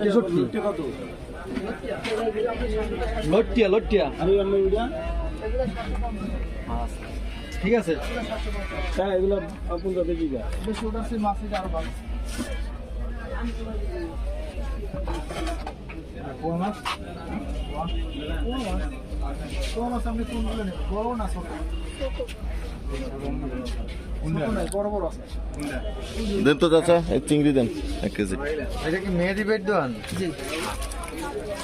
তেষট্টি লট্টিয়া। লট্টিয়া ঠিক আছে। হ্যাঁ এগুলো আপন যাতে কি গা। বেশি মাছ আরও ভালো। বড় মাছ আপনি কোনগুলো নেবেন বড় না ছোট? ছোট বড় বড় আছে। দেন তো চাচা এক চিংড়ি দেন এক কেজি। এটা কি মেহেদি বেড দোয়ান জি।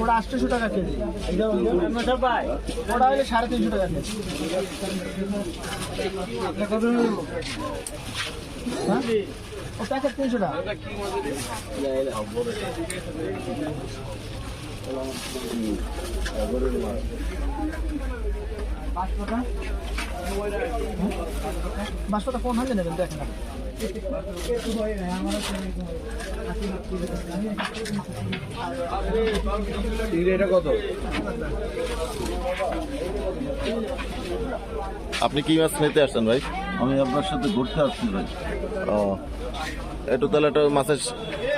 ওটা আটশোশো টাকা কেজি। ওটা হলে সাড়ে তিনশো টাকা কেজি। হ্যাঁ? ও প্যাকেট তিনশো টাকা। বাঁশপাতা? বাঁশপাতা কোন হাতে নেবেন? দেখেন। এটা কত আপনি কি মাছ নিতে আসছেন ভাই? আমি আপনার সাথে ঘুরতে আসছি ভাই। ও একটু তাহলে একটা মাছের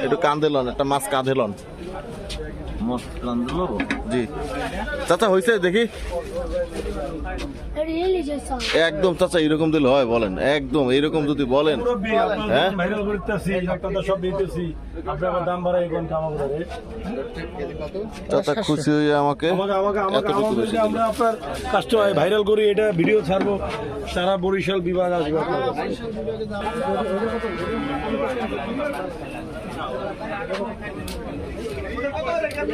একটু কাঁধে লন একটা মাছ কাঁধে লন। জি। চাচা হয়েছে দেখি. একদম চাচা এরকম দিলে হয় বলেন। একদম এরকম যদি বলেন হ্যাঁ? ভাইরাল করতেছি আপনাদের সব দিতেছি। আপনি আবার দাম বাড়াই কোন কামাবো রে? চাচা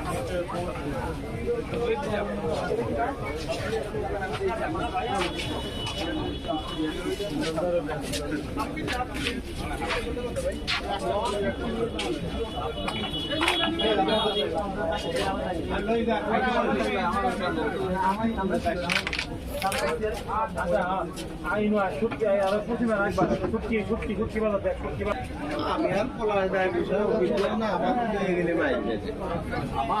আমাকে আমাকে আমাকে এতটুকু আমাদের বেশি যে দিলেন। আমরা আপনার কাস্টমার ভাইরাল করি এটা ভিডিও ছাড়বো সারা বরিশাল বিভাগ আসবে আপনার কাছে।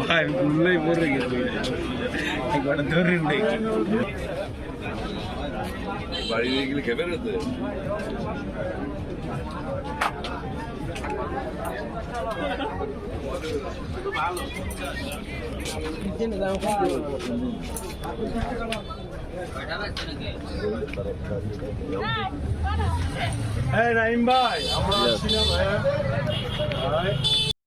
ভাই ভুললেই পড়ে গেছে একবার ধরে উঠে বাড়ি নিয়ে গেলে খেবে না তো হ্যাঁ রাহিম ভাই আমরা আসছিলাম হ্যাঁ।